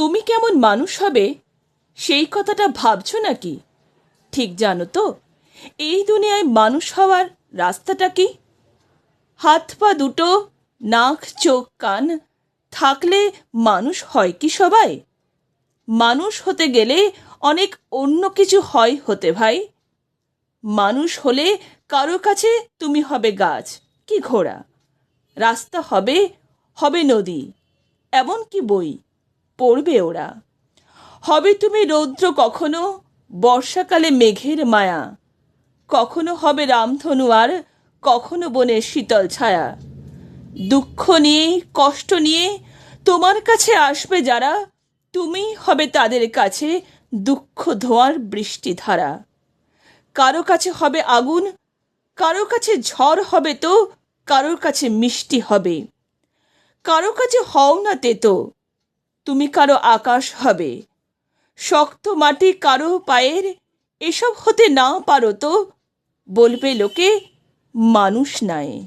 তুমি কেমন মানুষ হবে? সেই কথাটা ভাবছ নাকি? ঠিক জানো তো, এই দুনিয়ায় মানুষ হওয়ার রাস্তাটা কি? হাত পা দুটো, নাক, চোখ, কান, থাকলে মানুষ হয় কি সবাই? মানুষ হতে গেলে অনেক অন্য কিছু হয় হতে ভাই। মানুষ হলে কারও কাছে তুমি হবে গাছ, কি ঘোড়া। রাস্তা হবে হবে নদী এমন কি বই। পড়বে ওরা। হবে তুমি রৌদ্র কখনো? বর্ষাকালে মেঘের মায়া। কখনো হবে রামধনু আর কখনো বনের শীতল ছায়া। দুঃখ নিয়ে, কষ্ট নিয়ে তোমার কাছে আসবে যারা তুমি হবে তাদের কাছে দুঃখ ধোয়ার বৃষ্টিধারা। কারও কাছে হবে আগুন, কারও কাছে ঝড় হবে তো, কারোর কাছে মিষ্টি হবে। কারও কাছে হও না তেতো তুমি কারও আকাশ হবে। শক্ত মাটি কারও পায়ের, এসব হতে না পারো তো, বলবে লোকে, মানুষ নাই।